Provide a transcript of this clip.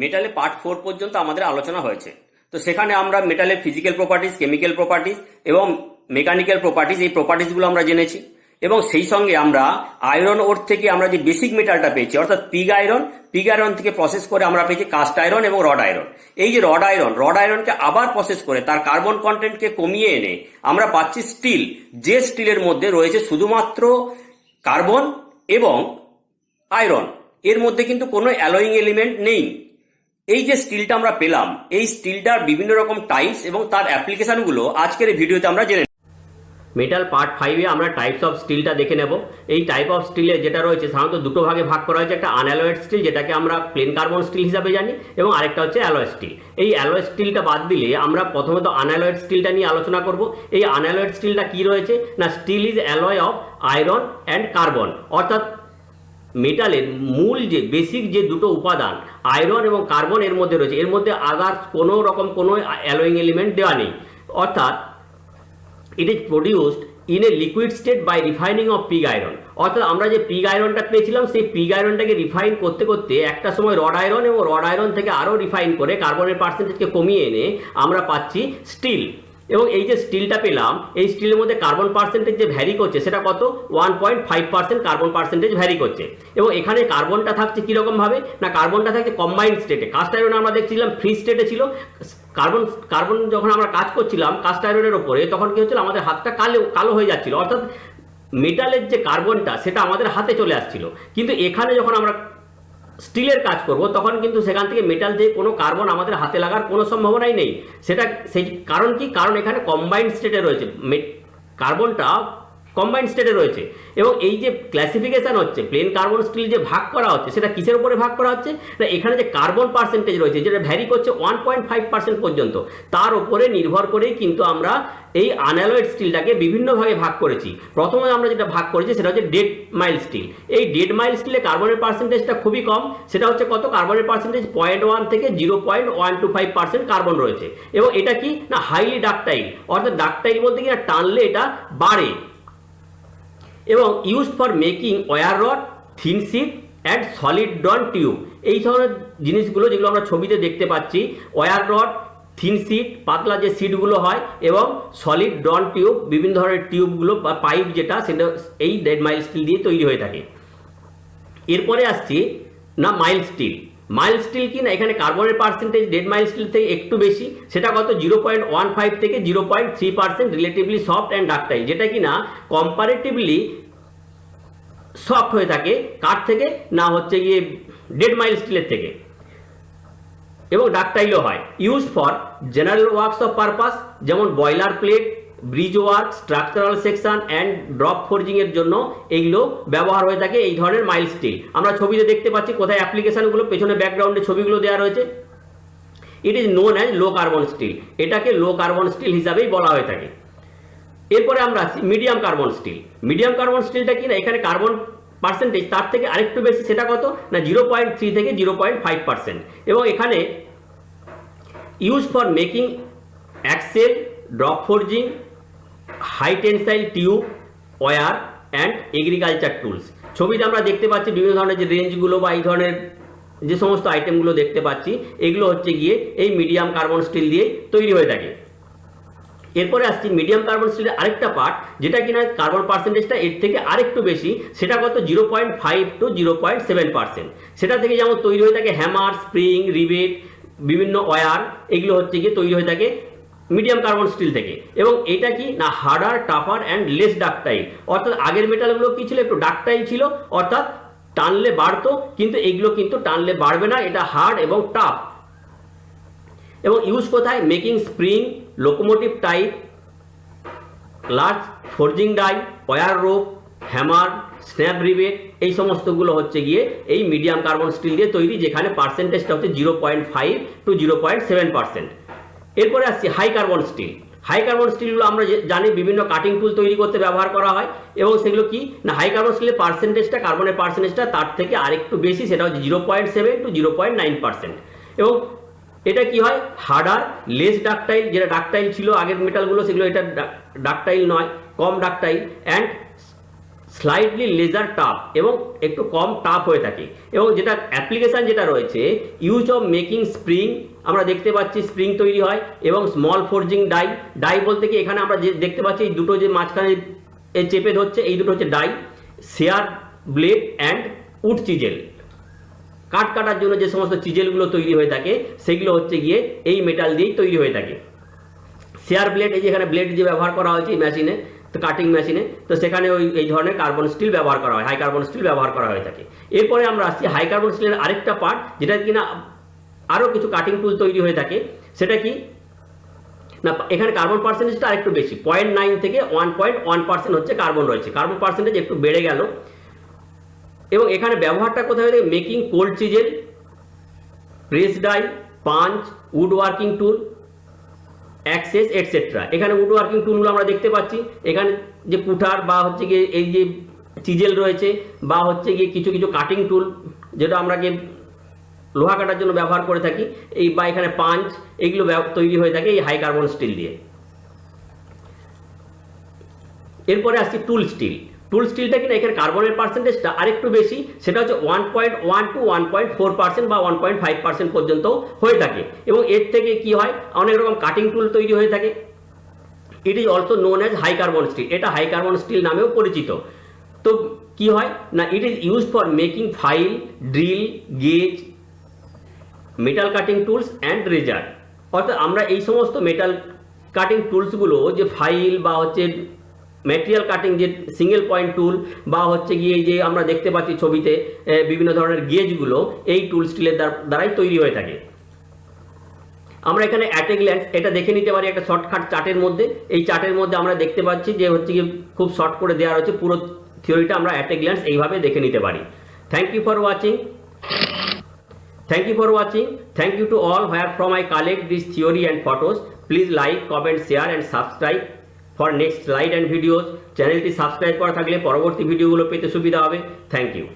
মেটালে part four পর্যন্ত আমাদের আলোচনা হয়েছে। তো সেখানে আমরা মেটালের ফিজিক্যাল প্রপার্টিস কেমিক্যাল প্রপার্টিস এবং মেকানিক্যাল প্রপার্টিস এই প্রপার্টিসগুলো আমরা জেনেছি। এবং সেই সঙ্গে আমরা আয়রন ওর থেকে আমরা যে বেসিক মেটালটা পেয়েছি, অর্থাৎ পিগ আয়রন পিগ আয়রন থেকে প্রসেস করে আমরা পেয়েছি কাস্ট আয়রন এবং রড আয়রন এই যে রড আয়রন রড আয়রনকে আবার প্রসেস করে তার কার্বন কন্টেন্টকে কমিয়ে এনে আমরা পাচ্ছি স্টিল যে স্টিলের মধ্যে রয়েছে শুধুমাত্র কার্বন এবং আয়রন এর মধ্যে কিন্তু কোনো অ্যালোয়িং এলিমেন্ট নেই। এই যে স্টিলটা আমরা পেলাম, এই স্টিলটার বিভিন্ন রকম টাইপস এবং তার অ্যাপ্লিকেশনগুলো আজকের এই ভিডিওতে আমরা জেনে মেটাল পার্ট ফাইভে আমরা টাইপস অফ স্টিলটা দেখে নেব। এই টাইপ অফ স্টিলে যেটা রয়েছে, সাধারণত দুটো ভাগে ভাগ করা হয়েছে, একটা আনঅ্যালয়েড স্টিল যেটাকে আমরা প্লেন কার্বন স্টিল হিসাবে জানি, এবং আরেকটা হচ্ছে অ্যালয় স্টিল এই অ্যালয় স্টিলটা বাদ দিলে আমরা প্রথমত আনঅ্যালয়েড স্টিলটা নিয়ে আলোচনা করব। এই আনঅ্যালয়েড স্টিলটা কি রয়েছে? না steel is alloy of iron and carbon অর্থাৎ মেটালের মূল যে বেসিক যে দুটো উপাদান আয়রন এবং কার্বন এর মধ্যে রয়েছে, এর মধ্যে আদার্স কোনো রকম কোনো অ্যালোয়িং এলিমেন্ট দেওয়া নেই। অর্থাৎ it is produced in a liquid state by refining of pig iron অর্থাৎ, আমরা যে পিগ আয়রনটা পেয়েছিলাম, সেই পিগ আয়রনটাকে রিফাইন করতে করতে একটা সময় রড আয়রন এবং রড আয়রন থেকে আরও রিফাইন করে কার্বনের পার্সেন্টেজকে কমিয়ে এনে আমরা পাচ্ছি স্টিল এবং এই যে স্টিলটা পেলাম, এই স্টিলের মধ্যে কার্বন পার্সেন্টেজ যে ভ্যারি করছে, সেটা কত? One point five percent carbon percentage vary করছে। এবং এখানে কার্বনটা থাকছে কীরকমভাবে? না কার্বনটা থাকছে কম্বাইন্ড স্টেটে কাস্ট আয়রন আমরা দেখছিলাম ফ্রি স্টেটে ছিল। কার্বন কার্বন যখন আমরা কাজ করছিলাম কাস্ট আয়রনের ওপরে, তখন কী হচ্ছিল? আমাদের হাতটা কালো কালো হয়ে যাচ্ছিল। অর্থাৎ মেটালের যে কার্বনটা সেটা আমাদের হাতে চলে আসছিল। কিন্তু এখানে যখন আমরা স্টিলের কাজ করব, তখন কিন্তু সেখান থেকে মেটাল দিয়ে কোনো কার্বন আমাদের হাতে লাগার কোনো সম্ভাবনাই নেই। সেটা, সেই কারণ কি? কারণ এখানে কম্বাইন্ড স্টেটে রয়েছে। কার্বনটা কম্বাইন্ড স্টেটে রয়েছে। এবং এই যে ক্লাসিফিকেশন হচ্ছে প্লেন কার্বন স্টিল যে ভাগ করা হচ্ছে, সেটা কিসের উপরে ভাগ করা হচ্ছে? না, এখানে যে কার্বন পার্সেন্টেজ রয়েছে, যেটা ভ্যারি করছে ওয়ান পয়েন্ট ফাইভ পার্সেন্ট পর্যন্ত, তার উপরে নির্ভর করেই কিন্তু আমরা এই আনঅ্যালয়েড স্টিলটাকে বিভিন্নভাবে ভাগ করেছি। প্রথমে আমরা যেটা ভাগ করেছি, সেটা হচ্ছে ডেড মাইল স্টিল এই ডেড মাইল স্টিলে কার্বনের পার্সেন্টেজটা খুবই কম, সেটা হচ্ছে কত? কার্বনের পার্সেন্টেজ পয়েন্ট ওয়ান থেকে zero point one two five percent carbon রয়েছে। এবং এটা কি? না হাইলি ডাকটাইল অর্থাৎ ডাকটাইল বলতে কি? না, টানলে এটা বাড়ে। এবং use for making wire rod thin sheet and solid drawn tube এই ধরনের জিনিসগুলো যেগুলো আমরা ছবিতে দেখতে পাচ্ছি ওয়ার রড থিন সিট পাতলা যে সিটগুলো হয় এবং সলিড ডন টিউব বিভিন্ন ধরনের টিউবগুলো বা পাইপ যেটা, সেটা এই ডেড মাইল স্টিল দিয়ে তৈরি হয়ে থাকে। এরপরে আসছি, না মাইল স্টিল মাইল স্টিল কি না এখানে কার্বনের পার্সেন্টেজ ডেড মাইল স্টিল থেকে একটু বেশি, সেটা কত? জিরো পয়েন্ট ওয়ান ফাইভ থেকে zero point three percent relatively soft and ductile যেটা কি না কম্পারেটিভলি সফট হয়ে থাকে কাঠ থেকে? না, হচ্ছে গিয়ে ডেড মাইল স্টিলের থেকে। এবং ডাকটাইলও হয়। Use for general works of purpose যেমন boiler plate bridge work structural section and drop forging এর জন্য এইগুলো ব্যবহার হয়ে থাকে এই ধরনের মাইল স্টিল আমরা ছবিতে দেখতে পাচ্ছি কোথায় অ্যাপ্লিকেশনগুলো পেছনে ব্যাকগ্রাউন্ডে ছবিগুলো দেওয়া রয়েছে। It is known as low carbon steel এটাকে লো কার্বন স্টিল হিসাবেই বলা হয়ে থাকে। এরপরে আমরা আসি medium carbon steel medium carbon স্টিলটা কি না, এখানে কার্বন পার্সেন্টেজ তার থেকে আরেকটু বেশি, সেটা কত? না জিরো পয়েন্ট থ্রি থেকে জিরো পয়েন্ট ফাইভ পার্সেন্ট এবং এখানে use for making axle drop forging high tensile tube wire and agriculture tools ছবিতে আমরা দেখতে পাচ্ছি বিভিন্ন ধরনের যে রেঞ্জগুলো বা এই ধরনের যে সমস্ত আইটেমগুলো দেখতে পাচ্ছি, এগুলো হচ্ছে গিয়ে এই মিডিয়াম কার্বন স্টিল দিয়ে তৈরি হয়ে থাকে। এরপরে আসছি মিডিয়াম কার্বন স্টিলের আরেকটা পার্ট যেটা কিনা কার্বন পার্সেন্টেজটা এর থেকে আরেকটু বেশি, সেটা কত? Zero point five two zero point seven percent সেটা থেকে যেমন তৈরি হয়ে থাকে হ্যামার স্প্রিং রিবেট বিভিন্ন ওয়ার এগুলো হচ্ছে গিয়ে তৈরি হয়ে থাকে মিডিয়াম কার্বন স্টিল থেকে। এবং এটা কি? না, harder, tougher and less ductile অর্থাৎ আগের মেটালগুলো কি ছিল? একটু ডাকটাইল ছিল। অর্থাৎ টানলে বাড়তো, কিন্তু এগুলো কিন্তু টানলে বাড়বে না। এটা হার্ড এবং টাফ। এবং ইউজ কোথায়? Making spring locomotive type large forging die wire rope hammer snap rivet এই সমস্তগুলো হচ্ছে গিয়ে এই মিডিয়াম কার্বন স্টিল দিয়ে তৈরি, যেখানে পার্সেন্টেজটা হচ্ছে zero point five to zero point seven percent এরপরে আসছি high carbon steel high carbon স্টিলগুলো আমরা জানি বিভিন্ন কাটিং টুল তৈরি করতে ব্যবহার করা হয় এবং সেগুলো কি? না হাই কার্বন স্টিলের পার্সেন্টেজটা কার্বনের পার্সেন্টেজটা তার থেকে আরেকটু বেশি, সেটা হচ্ছে zero point seven two zero point nine percent এবং এটা কি হয়? হার্ডার লেস ডাকটাইল যেটা ডাকটাইল ছিল আগের মেটালগুলো সেগুলো এটা ডাকটাইল নয়, কম ductile and slightly lesser tough এবং একটু কম টাফ হয়ে থাকে। এবং যেটা অ্যাপ্লিকেশান যেটা রয়েছে ইউজ অফ মেকিং স্প্রিং আমরা দেখতে পাচ্ছি স্প্রিং তৈরি হয় এবং স্মল ফোর্জিং ডাই ডাই বলতে কি, এখানে আমরা যে দেখতে পাচ্ছি, এই দুটো যে মাঝখানে এ চেপে ধরছে, এই দুটো হচ্ছে die shear blade and wood chisel কাঠ কাটার জন্য যে সমস্ত চিজেলগুলো তৈরি হয়ে থাকে, সেগুলো হচ্ছে গিয়ে এই মেটাল দিয়েই তৈরি হয়ে থাকে। শেয়ার ব্লেড এই যে এখানে ব্লেড যে ব্যবহার করা হয়েছে এই মেশিনে তো কাটিং মেশিনে তো সেখানে ওই, এই ধরনের কার্বন স্টিল ব্যবহার করা হয় হাই কার্বন স্টিল ব্যবহার করা হয়ে থাকে। এরপরে আমরা আসছি হাই কার্বন স্টিলের আরেকটা পার্ট যেটা কিনা আরও কিছু কাটিং টুল তৈরি হয়ে থাকে। সেটা কি? না, এখানে কার্বন পার্সেন্টেজটা আরেকটু বেশি পয়েন্ট নাইন থেকে ওয়ান পয়েন্ট ওয়ান পার্সেন্ট হচ্ছে কার্বন রয়েছে। কার্বন পার্সেন্টেজ একটু বেড়ে গেল। এবং এখানে ব্যবহারটা কোথায় হয়ে making cold chisel press die punch wood working tool axes et cetera এখানে উড ওয়ার্কিং টুলগুলো আমরা দেখতে পাচ্ছি। এখানে যে কুঠার বা হচ্ছে গিয়ে এই যে চিজেল রয়েছে বা হচ্ছে গিয়ে কিছু কিছু কাটিং টুল যেটা আমরা গিয়ে লোহা কাটার জন্য ব্যবহার করে থাকি, এই বা এখানে পাঞ্চ এগুলো তৈরি হয়ে থাকে এই হাই কার্বন স্টিল দিয়ে। এরপরে আসছি টুল স্টিল টুল স্টিলটা কিনা এখানে কার্বনের পার্সেন্টেজটা আরেকটু বেশি, সেটা হচ্ছে one point one to one point four percent বা ওয়ান পয়েন্ট ফাইভ পার্সেন্ট পর্যন্ত হয়ে থাকে। এবং এর থেকে কি হয়? অনেক রকম কাটিং টুল তৈরি হয়ে থাকে। It is also known as high carbon steel এটা হাই কার্বন স্টিল নামেও পরিচিত। তো কি হয়? না it is use for making file drill gauge metal cutting tools and razor অর্থাৎ আমরা এই সমস্ত মেটাল কাটিং টুলসগুলো যে ফাইল বা হচ্ছে ম্যাটেরিয়াল কাটিং যে সিঙ্গেল পয়েন্ট টুল বা হচ্ছে গিয়ে যে আমরা দেখতে পাচ্ছি ছবিতে বিভিন্ন ধরনের গেজগুলো এই টুল স্টিলের দ্বারাই তৈরি হয়ে থাকে। আমরা এখানে অ্যাট গ্ল্যান্স এটা দেখে নিতে পারি একটা শর্টকাট চার্টের মধ্যে। এই চার্টের মধ্যে আমরা দেখতে পাচ্ছি যে হচ্ছে গিয়ে খুব শর্ট করে দেওয়া রয়েছে পুরো থিওরিটা আমরা অ্যাট এ গ্ল্যান্স এইভাবে দেখে নিতে পারি। Thank you for watching Thank you for watching. Thank you to all where from I collect this theory and photos. Please like, comment, share and subscribe. For next slide and videos চ্যানেলটি subscribe করা থাকলে পরবর্তী ভিডিওগুলো পেতে সুবিধা হবে। Thank you